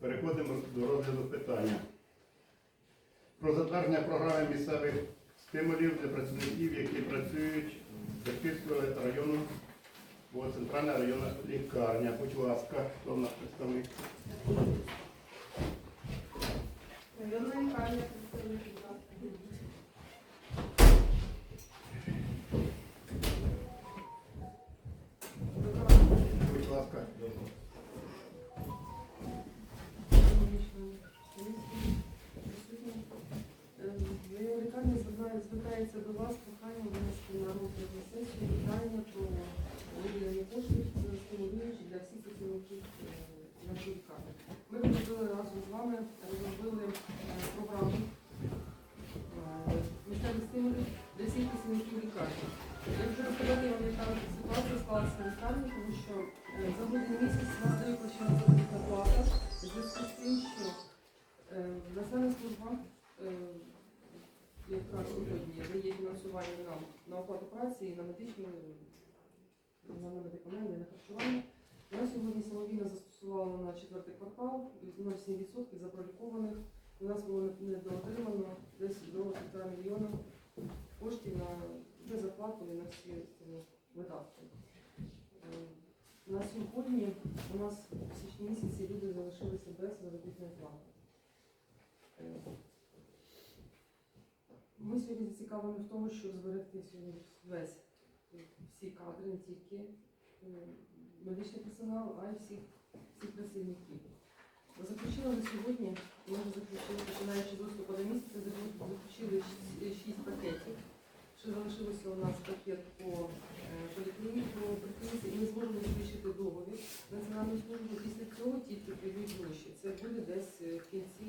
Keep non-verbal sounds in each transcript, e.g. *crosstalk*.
Переходимо до розгляду питання. Про затвердження програми місцевих стимулів для працівників, які працюють в Західського району, бо центральна районна лікарня. Будь ласка, хто в нас представник? Районна лікарня звертається до вас прохання винести на розгляд на сесію питання про виділення коштів стимулюючи для всіх працівників е, нашої лікарні. Ми розробили разом з вами розробили е, програму е, місцевих стимулів для всіх працівників лікарні. Я вже розповідати вам, яка ситуація склалася в лікарні, тому що за грудень місяць на медикаменти, на харчування. Вона сьогодні самовільно застосувала на четвертий квартал 0,7% запролікованих. У нас було недоотримано десь до 1,5 мільйона коштів на зарплату і на всі ну, видатки. Е, На сьогодні у нас в січні місяці люди залишилися без заробітної плати. Е, Ми сьогодні зацікавлені в тому, щоб зберегти сьогодні весь всі кадри, не тільки медичний персонал, а й всіх, всіх працівників. Заключили на сьогодні, ми заключили, починаючи з листопада місяця, заключили шість- шість пакетів. Ще залишилося у нас пакет по е, поліклініці, і ми зможемо збільшити договір національної служби. Після цього тільки прийдуть гроші. Це буде десь е, в кінці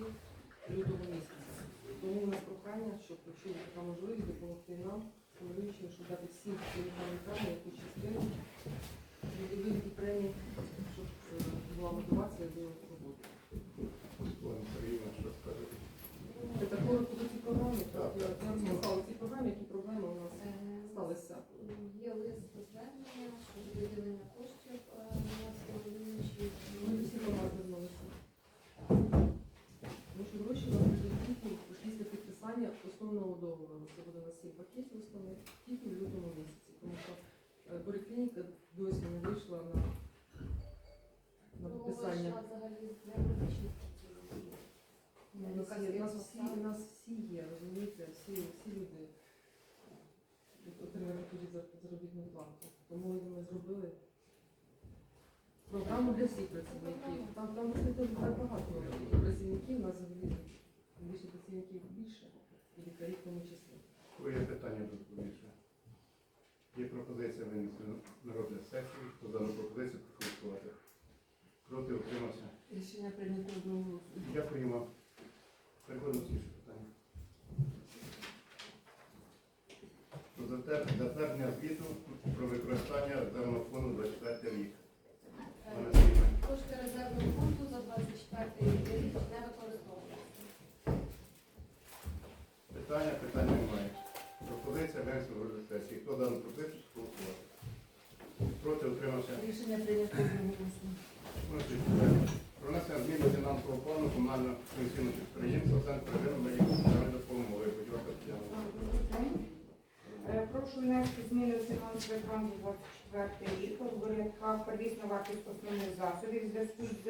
лютого місяця. Тому у нас прохання, щоб є така можливість, допомогти нам, щоб дати всім чоловікам лікарні яку частину від вигляді премії, щоб е, була мотивація до роботи. Олена Сергіївна, що скажете? Це такого по цій програмі, Так, так, так. я розказала в цій які проблеми у нас сталися. Є лист звернення щодо виділення коштів на стимулюючі. Ми всі до вас після підписання основного договору. Це буде на 7 пакетів основних тільки в лютому місяці. Тому що е, поліклініка досі не вийшла на, на підписання. З невеличких Ну, У нас, є, у нас всі, у нас всі є, розумієте, всі, всі люди отримали тоді заробітну плату. Тому ми зробили програму для всіх працівників. Там, там не багато працівників, у нас взагалі більше працівників більше, і лікарів в тому числі. Коли є питання до доповідача? Є пропозиція винести на розгляд сесії. Хто дану пропозицію прошу голосувати. Проти утримався. Рішення прийнято одного. Дякую вам. Переходимо до слідчого питання. Про затвер- затвердження звіту про використання резервного фонду 24 рік. Пане Сергій, Кошти резервного фонду за 24 рік не використовуються. Питання, питань немає. Пропозиція винести на розгляд сесії. Хто дану пропозицію голосувати. Проти утримався. Рішення прийнято одноголосно. Про внесення змін до фінансового плану комунального пенсійного підприємства Центр первинної медичної допомоги. Будь ласка, Тетяна. Добрий день. Е, Прошу внести зміни у фінансовий план 24 рік у винятках первісна вартість основних засобів в зв'язку з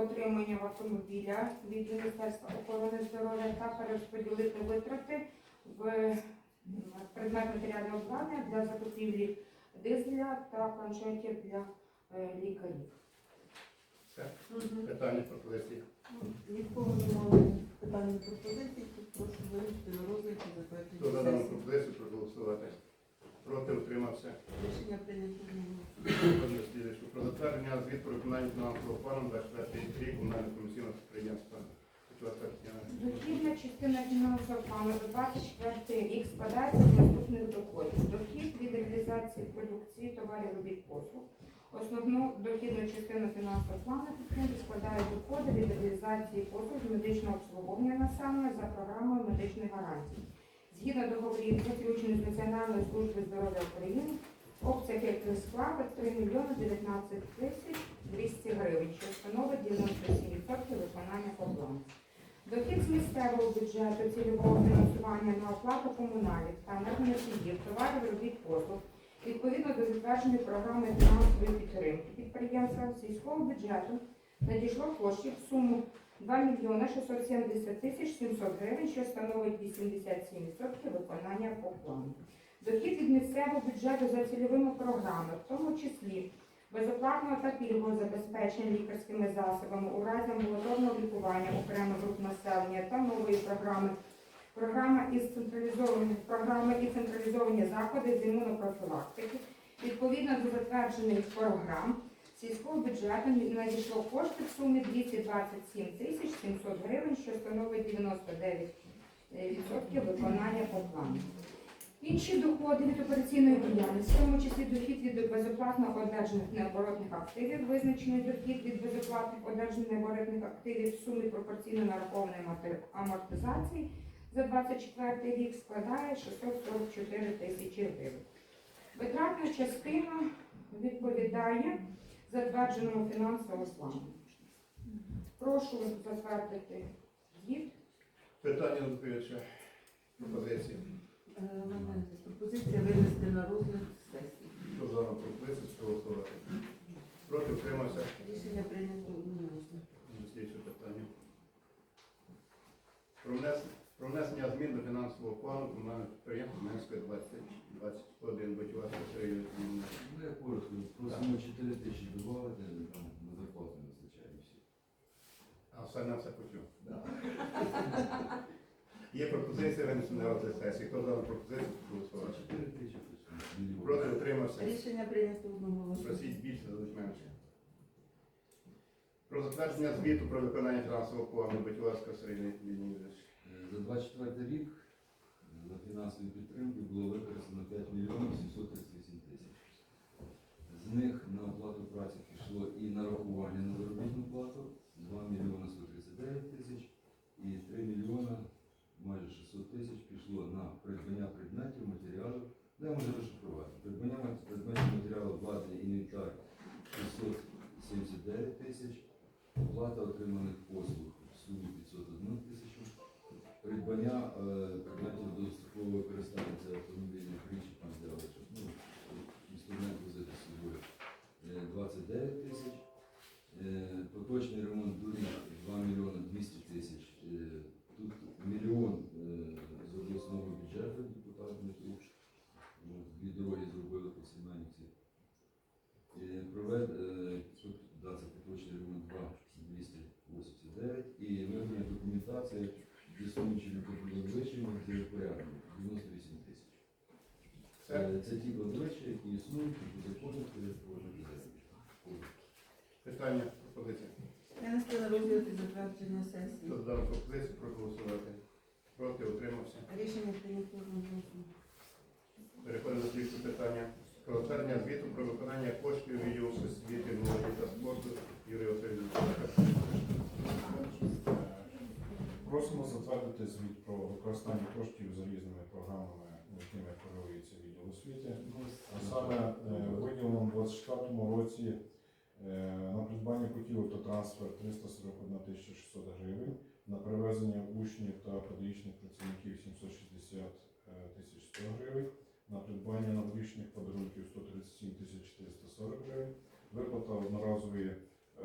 отриманням автомобіля від Міністерства охорони здоров'я та перерозподілити витрати в предмет матеріального обладнання для закупівлі дизеля та планшетів для е, лікарів. Все. Питання, пропозиції. Нікого немає і пропозицій, тут прошу вирішити на розгляд і Хто за дану пропозицію прошу голосувати. Проти утримався. Рішення прийнято. Про затвердження звіт про виконання фінансового плану 24 рік комунального комісійного підприємства. Дохідна частина фінансового плану за 24 рік складається з наступних доходів. Дохід від реалізації продукції, товарів, робіт послуг. Основну дохідну частину фінансового плану підтримки складають доходи від реалізації послуг медичного обслуговування населення за програмою медичних гарантій. Згідно договорів, заключених з Національною службою здоров'я України, Обсяг яких склали 3 мільйони 19 тисяч 200 гривень, що становить 97% виконання по. Дохід з місцевого бюджету цільового фінансування на оплату комунальних та енергоносіїв, товарів, робіт послуг відповідно до затвердженої програми фінансової підтримки підприємства сільського бюджету надійшло коштів в суму 2 мільйони 670 тисяч 700 гривень, що становить 87% виконання по плану. Дохід від місцевого бюджету за цільовими програмами, в тому числі безоплатного та пільгового забезпечення лікарськими засобами у разі амбулаторного лікування окремих груп населення та нової програми. Програма із централізовані програми і централізовані заходи з імунопрофілактики. Відповідно до затверджених програм сільського бюджету надійшло кошти в сумі 227 тисяч 700 гривень, що становить 99% виконання по плану. Інші доходи від операційної діяльності, в тому числі дохід від безоплатно одержаних необоротних активів, визначений дохід від безоплатних одержаних необоротних активів в сумі пропорційно нарахованої амортизації за 24 рік складає 644 тисячі гривень. Витратна частина відповідає затвердженому фінансовому плану. Прошу затвердити звіт. Питання до доповідача. Пропозиції. Е, мене Пропозиція винести на розгляд сесії. Хто за пропозицію проголосувати? Проти утримався. Рішення прийнято одноголосно. Слідче питання. Про внес- Про внесення змін до фінансового плану комунального підприємства Менської 2021 Батьківська Сергія Ну, я коротко, просимо 4 тисячі додати, там на зарплату не вистачає всі. А все на все почув. Да. *laughs* Є пропозиція винести на розгляд сесії. Хто за пропозицію проголосувати? 4 тисячі просимо. Проти утримався. Рішення прийнято одноголосно. Просіть більше, дадуть менше. Про затвердження звіту про виконання фінансового плану Батьківська Сергія Леонідович. За 24 рік на фінансові підтримки було використано 5 мільйонів 738 тисяч. З них на оплату праці пішло і нарахування на заробітну плату 2 мільйони 139 тисяч і 3 мільйони майже 600 тисяч пішло на придбання предметів, матеріалів, де може розшифрувати. Придбання предметів матеріалу обладнання інвентар 679 тисяч, оплата отриманих послуг в сумі 501 тисячу, придбання е, предметів дострокового використання це автомобільних річ, там взяли, щоб, ну, інструмент возити з собою е, 29 тисяч, Е, поточний ремонт доріг 2 мільйони 200 тисяч, Е, тут мільйон е, з обласного бюджету депутат Дмитрук, Ну, дві дороги зробили по Сімейниці. Е, Провед, е, тут да, це поточний ремонт 2 289 і вибрана документація існуючими кладовищами для порядку 98 тисяч. Все. Е, Це ті кладовища, які існують, і по закону передбачені землі. Питання, пропозиція. Винести на розгляд і затвердження сесії. Хто за пропозицію проголосувати? Проти утримався. Рішення прийнято. Переходимо до слідчого питання. Про затвердження звіту про виконання коштів відділу освіти, молоді та спорту Юрій Васильович. Просимо затвердити звіт про використання коштів за різними програмами, якими керується відділ освіти. А саме е, виділено у 2024 році е, на придбання путівок та трансфер 341 тисяча 600 гривень, на перевезення учнів та педагогічних працівників 760 е, тисяч 100 гривень, на придбання новорічних подарунків 137 тисяч 440 гривень, виплата одноразової е,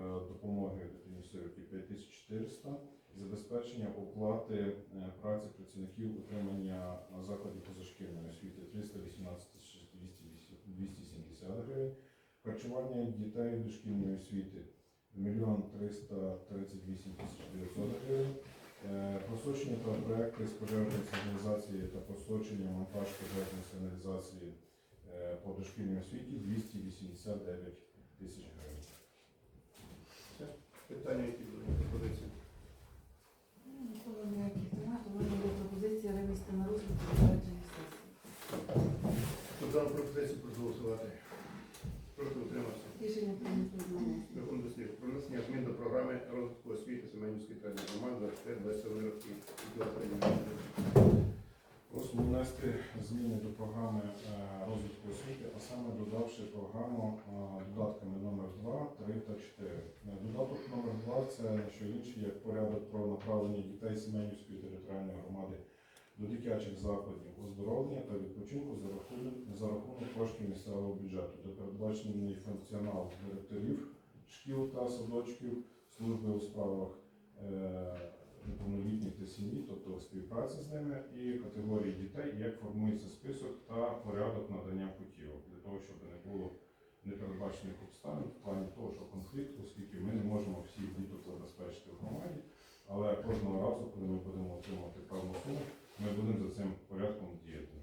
допомоги дитині сироті 5400 забезпечення оплати е, праці працівників утримання на закладі позашкільної освіти 318 270 гривень, харчування дітей дошкільної освіти 1 338 тисяч 900 гривень, е, просочення та проекти з пожежної сигналізації та просочення монтаж пожежної сигналізації е, по дошкільній освіті 289 тисяч гривень. Питання, які були пропозиції. Ніколи ніяких немає, тому в мене є пропозиція винести на розгляд і затвердження сесії. Хто за пропозицію проголосувати? Проти утримався. Рішення прийнято одноголосно. Переходимо до слідчого. Про внесення змін до програми розвитку Семенівської територіальної громади 25 роки. Просимо внести зміни до програми е, розвитку освіти, а саме додавши програму е, додатками номер 2, 3 та 4. Е, Додаток номер 2 це що інше, як порядок про направлення дітей Семенівської територіальної громади до дитячих закладів оздоровлення та відпочинку за рахунок, за рахунок коштів місцевого бюджету, де передбачений функціонал директорів шкіл та садочків, служби у справах неповнолітніх та сім'ї, тобто співпраця з ними, і категорії дітей, як формується список та порядок надання путівок, для того, щоб не було непередбачених обставин в плані того, що конфлікт, оскільки ми не можемо всіх діток забезпечити в громаді, але кожного разу, коли ми будемо отримувати певну суму, ми будемо за цим порядком діяти.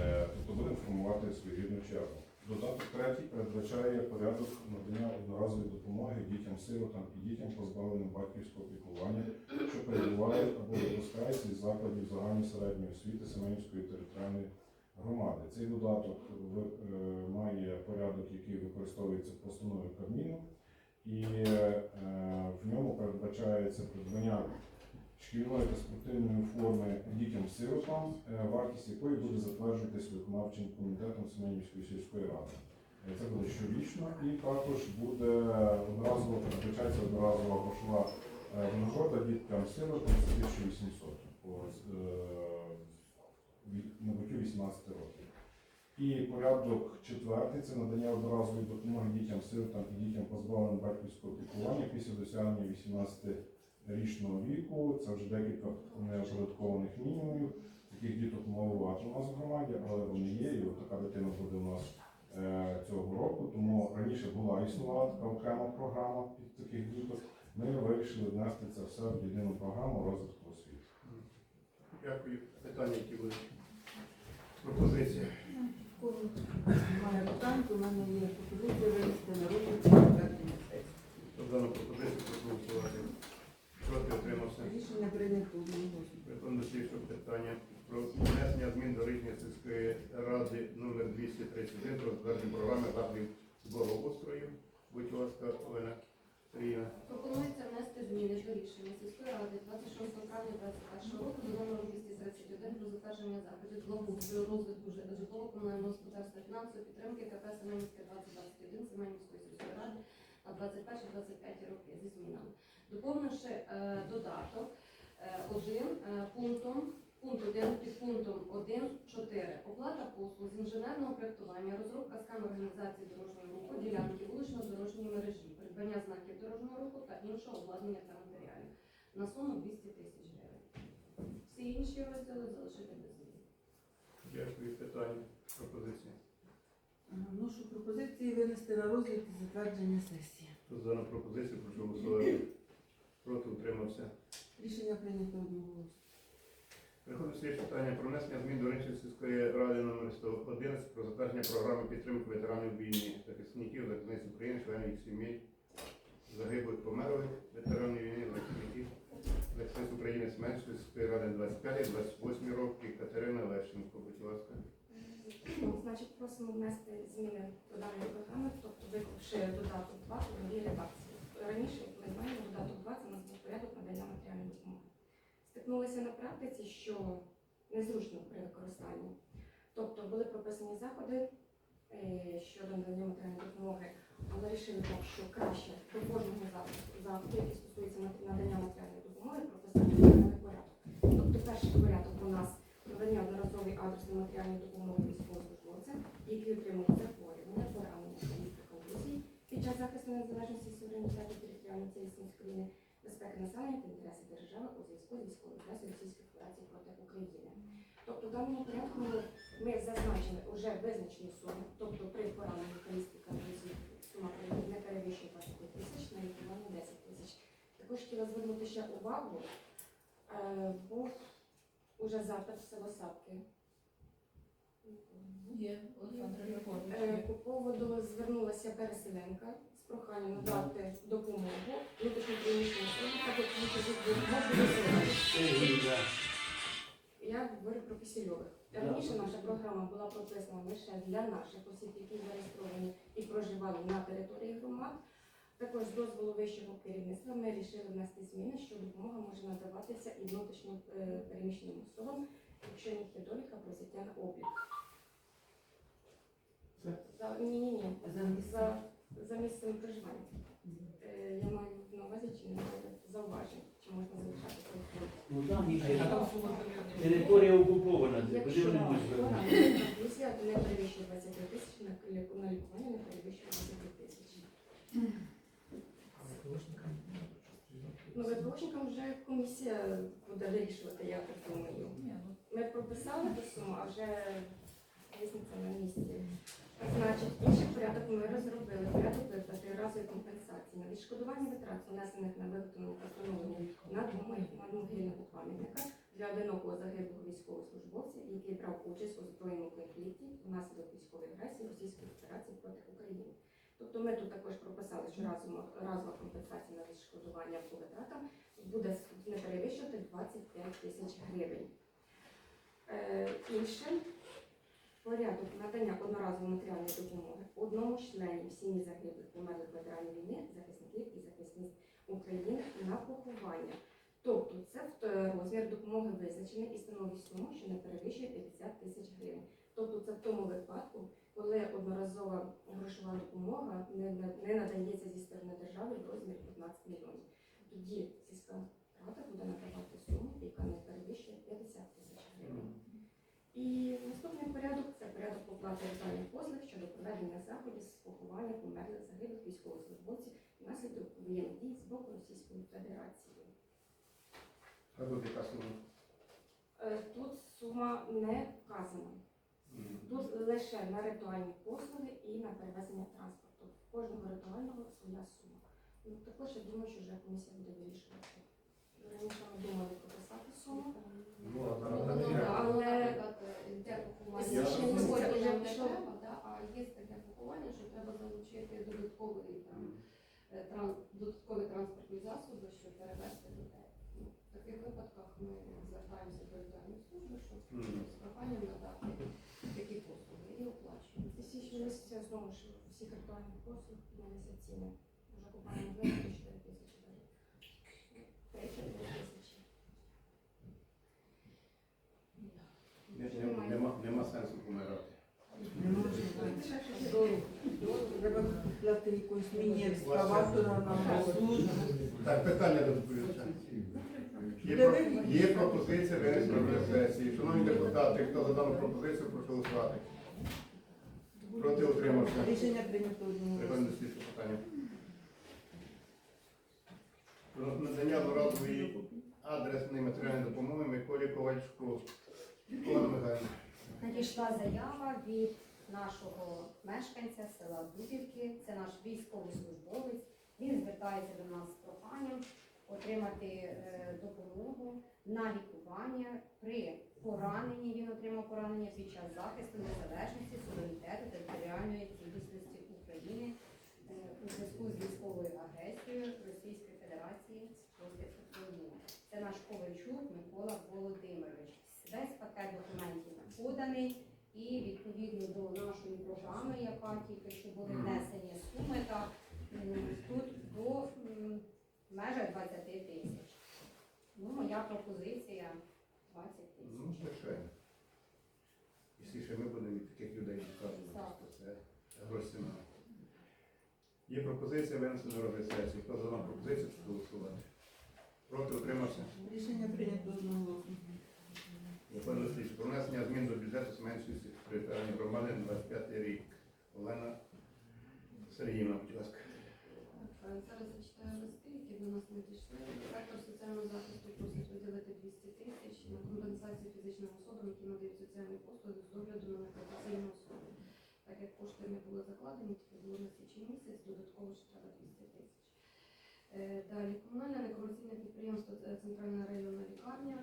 Е, Тобто будемо формувати своєрідну чергу. Додаток третій передбачає порядок надання одноразової допомоги дітям-сиротам і дітям, позбавленим батьківського піклування, що перебувають або випускаються із закладів загальної середньої освіти Семенівської територіальної громади. Цей додаток е, має порядок, який використовується в постанові Кабміну, і е, в ньому передбачається придбання шкільної та спортивної форми дітям-сиротам, е, вартість якої буде затверджуватись виконавчим комітетом Семенівської сільської ради. Е, Це буде щорічно і також буде одноразово передбачається одноразова грошова е, винагорода діткам-сиротам це 1800 по набуттю 18 років. І порядок четвертий це надання одноразової допомоги дітям-сиротам і дітям позбавленим батьківського піклування після досягнення 18 річного віку. Це вже декілька неоподаткованих мінімумів. Таких діток маловато у нас в громаді, але вони є, і от така дитина буде у нас е, цього року. Тому раніше була існувала така окрема програма під таких діток. Ми вирішили внести це все в єдину програму розвитку освіти. Дякую. Питання, які були. Пропозиція. Немає питань, то в мене є пропозиція винести на розгляд і затвердження сесії. Проти утримався. Рішення прийнято одноголосно. До слідчого питання про внесення змін до рішення сільської ради номер 231 про затвердження програми заходів благоустрою. Будь ласка, Олена. Пропонується внести зміни до рішення сільської ради 26 травня 2021 року до номеру 231 про затвердження заходів благоустрою розвитку жи- житлово-комунального господарства фінансової підтримки КП Семенівське 2021 Семенівської сільської ради на 21-25 роки зі змінами. Доповнивши е, додаток е, один е, пунктом пункт 1 під пунктом 1.4 оплата послуг з інженерного проєктування, розробка схем організації дорожнього руху, ділянки вулично-дорожньої мережі, придбання знаків дорожнього руху та іншого обладнання та матеріалів на суму 200 тисяч гривень. Всі інші розділи залишити без змін. Дякую. Питання. Пропозиція. Вношу пропозиції винести на розгляд і затвердження сесії. Хто за пропозицію прошу голосувати. Проти утримався. Рішення прийнято одноголосно. Переходимо до питання про внесення змін до Ринчої сільської ради номер 111 про затвердження програми підтримки ветеранів війни, захисників, захисниць України, членів їх сімей, загиблих померлих ветеранів війни, захисників, захисниць України Семенської сільської ради 25-28 років. Катерина Лещенко, будь ласка. Ну, Значить, просимо внести зміни до даної програми, тобто виклавши додаток 2 у новій редакції. Раніше ми знаємо, додаток 2 це у нас був порядок надання матеріальної допомоги. Стикнулися на практиці, що незручно при використанні. Тобто були прописані заходи е, щодо надання матеріальної допомоги, але вирішили так, що краще до кожного заходу, який стосується надання матеріальної допомоги, прописати порядок. Тобто перший порядок у нас надання одноразової адресної матеріальної допомоги військовослужбовцям, які отримують захворювання, поранення та контузії під час захисту незалежності суверенітету територіальної цілісності України, безпеки населення та інтересів держави у зв'язку з військовою агресією Російської Федерації проти України. Тобто в даному порядку ми, зазначили вже визначені суми, тобто при пораненні контузії сума не перевищує 25 тисяч, на лікування 10 тисяч. Також хотіла звернути ще увагу, е, був уже запит в село Сапки. Є, Олександра Е, По поводу звернулася переселенка проханням надати допомогу внутрішньопереміщеним особам, так як їх Я говорю про Кисельових. Раніше наша програма була прописана лише для наших осіб, які зареєстровані і проживали на території громад. Також з дозволу вищого керівництва ми вирішили внести зміни, що допомога може надаватися і внутрішньо е, переміщеним особам, якщо них є довідка про взяття на облік. За, ні, ні, ні. За, за місцем проживання. Е, я маю на увазі, чи немає зауважень, чи можна залишати цей. Ну там їх територія окупована, куди вони будуть вона звернути? то не перевищує 23 тисячі, на ліку- на лікування не перевищує 23 тисячі. Ну, ВПОшникам вже комісія буде вирішувати, я так думаю. Ми прописали ту суму, а вже різниця на місці. Значить, інший порядок ми розробили. Порядок виплати разової компенсації на відшкодування витрат, внесених на виготовлення та встановлення надмогильного пам'ятника для одинокого загиблого військовослужбовця, який брав участь у збройному конфлікті внаслідок військової агресії Російської Федерації проти України. Тобто ми тут також прописали, що разова компенсація на відшкодування по витратам буде не перевищувати 25 тисяч гривень. Е, інше порядок надання одноразової матеріальної допомоги одному членів сім'ї загиблих померлих ветеранів війни, захисників і захисниць України на поховання. Тобто це е, розмір допомоги визначений і становить суму, що не перевищує 50 тисяч гривень. Тобто це в тому випадку, коли одноразова грошова допомога не, надається зі сторони держави в розмірі 15 мільйонів. Тоді сільська рада буде надавати суму, яка не перевищує 50 тисяч гривень. І наступний порядок це порядок оплати реальних послуг щодо проведення заходів з поховання померлих загиблих військовослужбовців внаслідок воєнних дій з боку Російської Федерації. А тут яка сума? Е, Тут сума не вказана. Тут лише на ритуальні послуги і на перевезення транспорту. Кожного ритуального своя сума. Ну, також я думаю, що вже комісія буде вирішувати. Раніше ми думали прописати суму. Ну, а Ну, ну, таке. Але, наприклад, для поховання Я розумію. сьогодні нам не треба, да, а є таке поховання, що треба залучити додатковий там, е, тран- додаткові транспортні засоби, щоб перевезти людей. Ну, в таких випадках ми звертаємося до ритуальної служби, щоб Мгм. з проханням надати такі послуги і оплачуємо. І січні місяця знову ж всіх ритуальних послуг ціни. Вже купаємо *clears throat* 4 тисячі далі. 3-4 тисячі. Не- не- Нема, нема сенсу помирати. Треба якусь міні-екскаватора на службу. Так, питання до доповідача. Є, про- є пропозиція винести на сесії. Шановні депутати, хто за дану пропозицію, прошу голосувати. Проти утримався. Рішення прийнято. Переходимо до слідчого питання. Про надання одноразової адресної матеріальної допомоги Миколі Ковальчуку. Олена Михайлівна. Надійшла заява від нашого мешканця села Дубівки. Це наш військовий службовець. Він звертається до нас з проханням отримати е, допомогу на лікування при пораненні. Він отримав поранення під час захисту незалежності, суверенітету територіальної цілісності України е, у зв'язку з військовою агресією Російської Федерації проти України. Це наш Ковальчук Микола Володимирович. Весь пакет документів поданий і відповідно до нашої програми, яка тільки що були внесені суми, та тут до межах 20 тисяч. Ну, моя пропозиція 20 тисяч. Ну, ще. Якщо ще ми будемо від таких людей відказувати, то це гроші. Є пропозиція винести на розгляд сесії. Хто за дану пропозицію, прошу голосувати. Проти утримався. Рішення прийнято одного. Виходить слідчі. Про внесення змін до бюджету Семенської територіальної громади на 25 рік. Олена Сергіївна, будь ласка. Зараз зачитаю листи, які до нас надійшли. Директор соціального захисту просить виділити 200 тисяч на компенсацію фізичним особам, які надають соціальні послуги з догляду на некомпенсаційну особу. Так як кошти не були закладені, тільки було на січень місяць, додатково ще треба 200 тисяч. Е, Далі комунальне некомерційне підприємство Центральна районна лікарня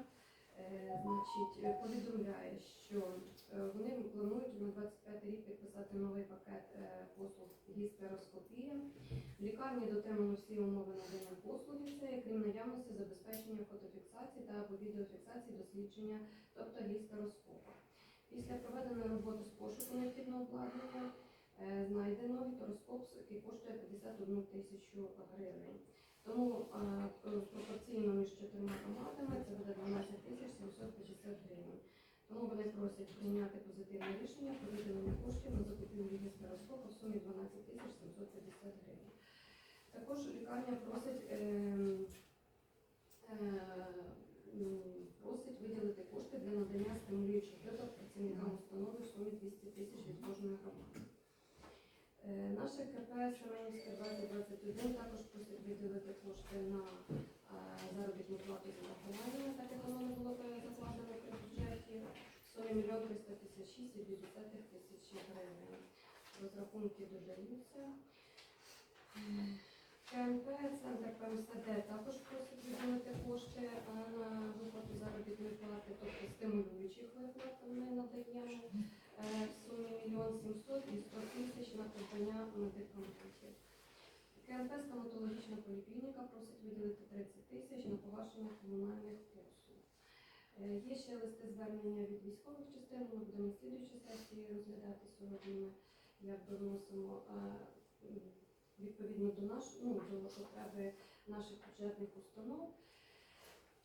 значить, е, повідомляє, що е, вони планують на 25 рік підписати новий пакет е, послуг гістероскопія. В лікарні дотримано всі умови надання послуги, це крім наявності забезпечення фотофіксації та або відеофіксації дослідження, тобто гістероскопа. Після проведеної роботи з пошуку необхідного обладнання е, знайдено гітероскоп, який коштує 51 тисячу гривень. Тому е, пропорційно між чотирма громадами це буде 12 тисяч 750 гривень. Тому вони просять прийняти позитивне рішення про виділення коштів на закупівлю гістероскопу в сумі 12 тисяч 750 гривень. Також лікарня просить, ем, е, просить виділити кошти для надання стимулюючих виплат працівникам установи в сумі 200 тисяч від кожної громади. Е, Наше КП Семенівське 2021 також просить виділити кошти на е, заробітну плату за врахуваннями, так як воно не було закладено при бюджеті, сумі 1 356 і 2 тисячі гривень. Розрахунки додаються. КНП, Центр ПМСД також просить виділити кошти е, на виплату заробітної плати, тобто стимулюючих виплат ми надаємо е, в сумі 1 700 і 100 тисяч на придбання медикаментів. КНП стоматологічна поліклініка просить виділити 30 тисяч на погашення комунальних послуг. Е, Є ще листи звернення від військових частин, ми будемо на слідуючій сесії розглядати сьогодні. Ми якби вносимо е, відповідно до наш, ну, до потреби наших бюджетних установ.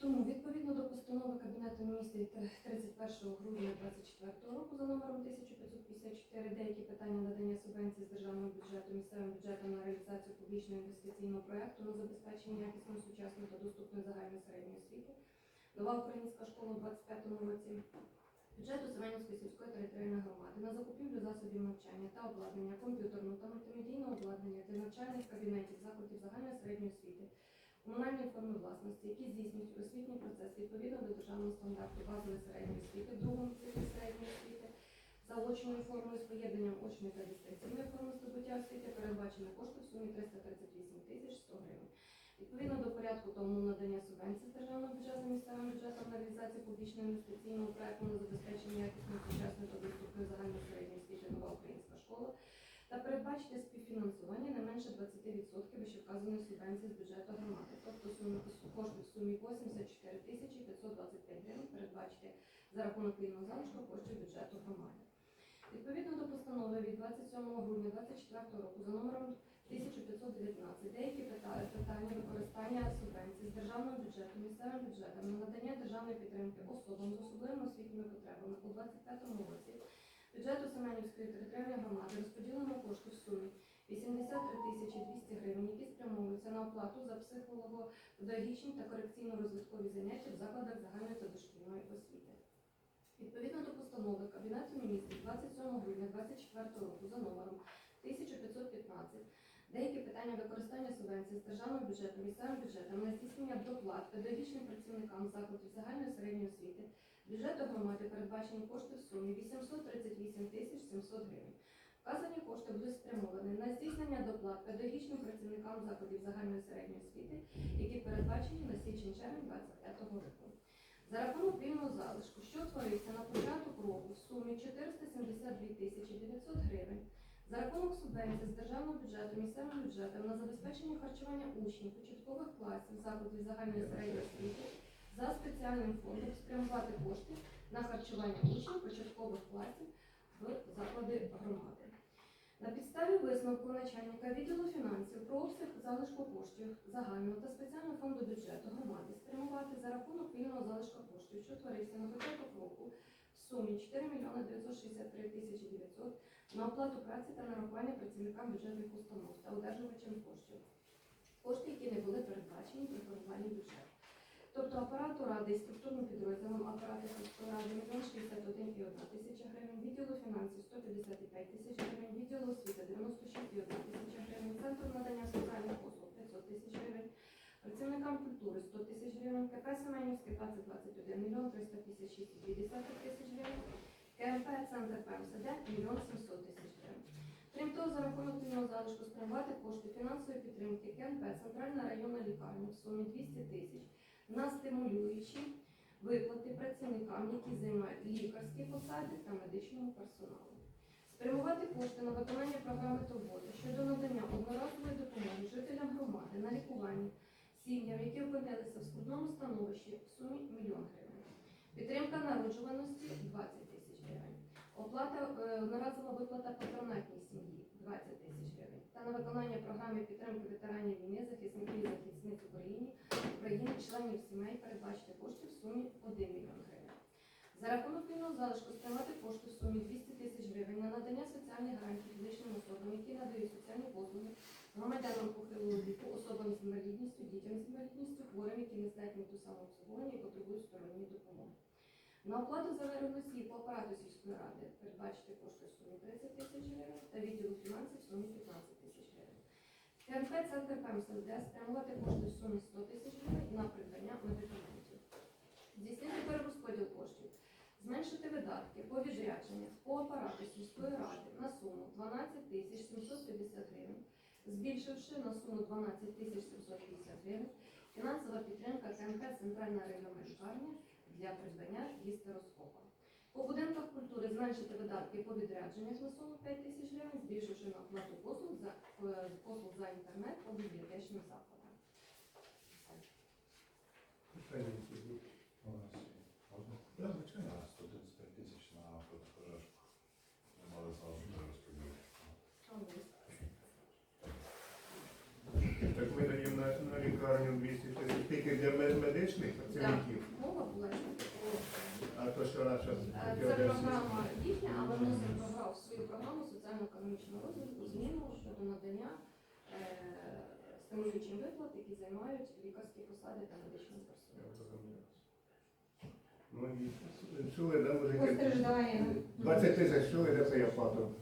Тому відповідно до постанови Кабінету міністрів 31 грудня 2024 року за номером 1554 деякі питання надання субвенцій з державного бюджету місцевим бюджетом на реалізацію публічного інвестиційного проекту на забезпечення якісної сучасної та доступної загальної середньої освіти. Нова українська школа у 2025 році. Бюджету Семенівської сільської територіальної громади на закупівлю засобів навчання та обладнання, комп'ютерного та мультимедійного обладнання для навчальних кабінетів закладів загальної середньої освіти, комунальної форми власності, які здійснюють освітній процес відповідно до державного стандарту базової середньої освіти, другому циклі середньої освіти, за формою з поєднанням очної та дистанційної форми здобуття освіти передбачено кошти в сумі 338 тисяч 100 гривень. Відповідно до порядку тому надання субвенцій з державного бюджету місцевим бюджетом на реалізацію публічного інвестиційного проекту на забезпечення якісної сучасної та доступної загальної середньої освіти нова українська школа та передбачити співфінансування не менше 20% вищевказаної субвенції з бюджету громади, тобто суми кошти в сумі 84 тисячі 525 гривень передбачити за рахунок вільного залишку коштів бюджету громади. Відповідно до постанови від 27 грудня 2024 року за номером 1519 деякі пита- питання використання субвенцій з державного бюджету місцевим бюджетом на надання державної підтримки особам з особливими освітніми потребами у 2025 році бюджету Семенівської територіальної громади розподілено кошти в сумі 83 тисячі 200 гривень, які спрямовуються на оплату за психолого-педагогічні та корекційно-розвиткові заняття в закладах загальної та дошкільної освіти. Відповідно до постанови Кабінету міністрів 27 грудня 2024 року за номером 1515 деякі питання використання субвенцій з державного бюджету місцевим бюджетом на здійснення доплат педагогічним працівникам закладів загальної середньої освіти бюджету громади передбачені кошти в сумі 838 тисяч 700 гривень. Вказані кошти будуть спрямовані на здійснення доплат педагогічним працівникам закладів загальної середньої освіти, які передбачені на січень-червень 2025 року. За рахунок вільного залишку, що утворився на початок року в сумі 472 тисячі 900 гривень, за рахунок субвенцій з державного бюджету місцевим бюджетом на забезпечення харчування учнів початкових класів закладів загальної середньої освіти за спеціальним фондом спрямувати кошти на харчування учнів початкових класів в заклади громади. На підставі висновку начальника відділу фінансів про обсяг залишку коштів загального та спеціального фонду бюджету громади спрямувати за рахунок вільного залишка коштів, що творився на початок року в сумі 4 мільйони 963 тисячі 900 на оплату праці та нарахування працівникам бюджетних установ та одержувачам коштів. Кошти, які не були передбачені при формуванні бюджету. Тобто апарату ради і структурним підрозділам апарату сільської ради 1 61,1 тисяча гривень, відділу фінансів 155 тисяч гривень, відділу освіти 96,1 тисяча гривень, центру надання соціальних послуг 500 тисяч гривень, працівникам культури 100 тисяч гривень, КП Семенівське 2021 мільйон 356,2 тисяч гривень, КМП Центр ПМСД мільйон 700 тисяч гривень. Крім того, за рахунок вільного залишку спрямувати кошти фінансової підтримки КНП Центральна районна лікарня в сумі 200 тисяч на стимулюючі виплати працівникам, які займають лікарські посади та медичному персоналу. Спрямувати кошти на виконання програми турботи щодо надання одноразової допомоги жителям громади на лікування сім'ям, які опинилися в скрутному становищі в сумі мільйон гривень. Підтримка народжуваності 20 тисяч гривень. Оплата е, одноразова виплата патронатній сім'ї 20 тисяч. Та на виконання програми підтримки ветеранів війни, захисників і захисниць України, України, членів сімей передбачити кошти в сумі 1 мільйон гривень. За рахунок вільного залишку спрямувати кошти в сумі 200 тисяч гривень на надання соціальних гарантій фізичним особам, які надають соціальні послуги громадянам похилого віку, особам з інвалідністю, дітям з інвалідністю, хворим, які не здатні до самообслуговування і потребують сторонньої допомоги. На оплату за енергоносії по апарату сільської ради передбачити кошти в сумі 30 тисяч гривень та відділу фінансів в сумі 15 тисяч. КМП «Центр ПМСЛД» спрямувати кошти в сумі 100 тисяч гривень на придбання медикаментів. Здійснити перерозподіл коштів. Зменшити видатки по відрядженнях по апарату сільської ради на суму 12 тисяч 750 гривень, збільшивши на суму 12 тисяч 750 гривень фінансова підтримка КМП «Центральна районна лікарня» для придбання гістероскопа. По будинках культури зменшити видатки по відрядженнях на суму 5 тисяч гривень, збільшивши на оплату послуг за, е, послуг за інтернет по бібліотечним закладам. Питання? У нас є. Можна? Так, звичайно. На 135 тисяч на протипожежку. Ми мали зразу розподілити. Там. Так ми даємо на, на лікарню 200 тисяч тільки для медичних працівників. Мова була що такого. А то що наша Е, Це програма їхня, але вносить програму в свою програму соціально-економічного розвитку зміну щодо надання е, стимулюючим виплат, які займають лікарські посади та медичний персонал. Ну і чули, да, мужики? Постраждає. 20 тисяч чули, де це я плату?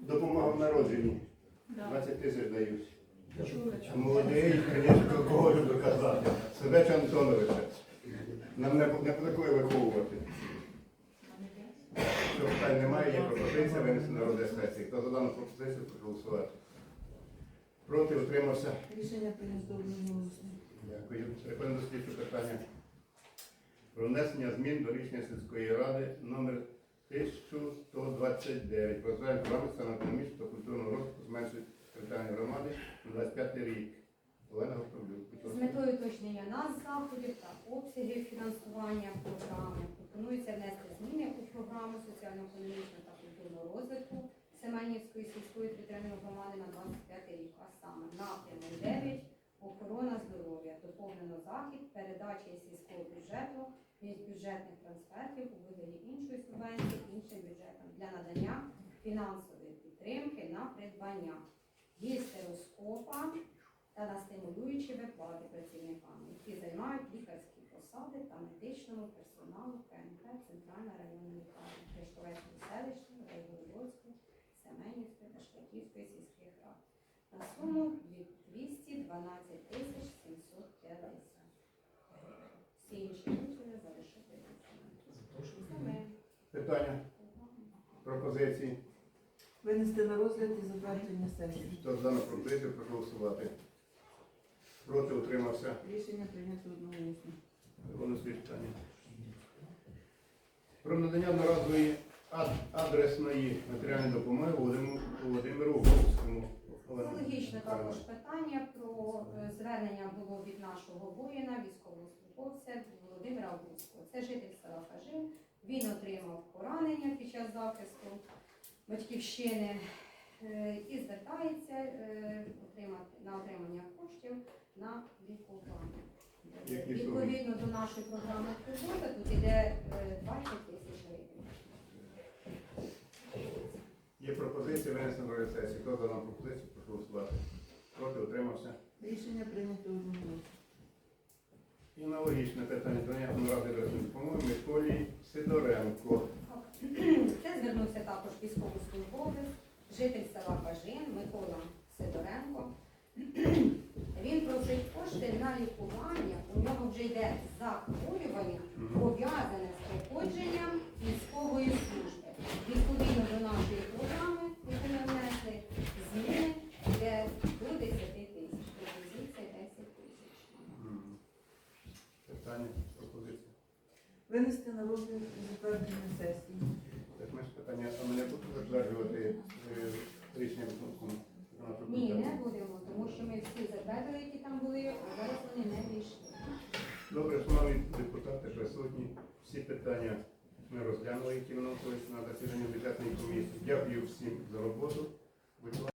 Допомога в народженні. 20 тисяч дають. Молодий, звісно, алкоголю доказати. Себе Антоновича. Нам не, не такої виховувати. Що питань немає, є пропозиція, винесена на розгляд сесії. Хто за дану пропозицію, прошу голосувати. Проти, утримався. Рішення прийнято одноголосно. Дякую. Переходимо до слідчого питання. Про внесення змін до рішення сільської ради номер 1129 про програми соціально-економічного та культурного розвитку зменшують територіальної громади на 25 рік. Олена. З метою уточнення назв заходів та обсягів фінансування програми пропонується внести зміни у програму соціально-економічного та культурного розвитку Семенівської сільської територіальної громади на 25 рік, а саме напрямок 9 охорона здоров'я, доповнено захід, передача із сільського бюджету міжбюджетних трансфертів у вигляді іншої субвенції іншим бюджетам для надання фінансової підтримки на придбання. Гістероскопа та на стимулюючі виплати працівникам, які займають лікарські посади та медичному персоналу КНП Центральна районна лікарня Криштовецької селищної, Райгородської, Семенівської та Шкатівської сільських рад на суму від 212 тисяч 750. Всі інші витрати залишити. Питання, пропозиції. Винести на розгляд і затвердження сесії. Хто за дану пропозицію, прошу голосувати. Проти, утримався. Рішення прийнято одноголосно. Воно питання. Про надання одноразової адресної матеріальної допомоги Володимиру Володимиру Говському. Логічне також питання про е, звернення було від нашого воїна, військовослужбовця Володимира Гуцького. Це житель села Кажин. Він отримав поранення під час захисту батьківщини е, і звертається е, на отримання коштів на лікування. Відповідно до нашої програми турбота тут йде е, 20 тисяч гривень. Є пропозиція винесена на сесії. Хто за дану пропозицію, прошу голосувати. Проти, утримався. Рішення прийнято одноголосно. І аналогічне питання надання одноразової адресної допомоги Миколі Сидоренко. Це звернувся також військовослужбовець, житель села Кажин Микола Сидоренко. Він кошти на лікування. У нього вже йде захворювання, пов'язане з проходженням військової служби. Відповідно до нашої програми, яку ми внесли, зміни йде до 10 тисяч. Пропозиція 10 тисяч. Питання, пропозиція. Винести на розгляд затвердження сесії. Так, ми ж питання, а мене будуть затверджувати е, рішення виконкому? Ні, не будемо, тому що ми всі затвердили, які там були, а зараз вони не вийшли. Добре, шановні депутати, присутні. Всі питання ми розглянули, які виносились на засіданні бюджетної комісії. Дякую всім за роботу.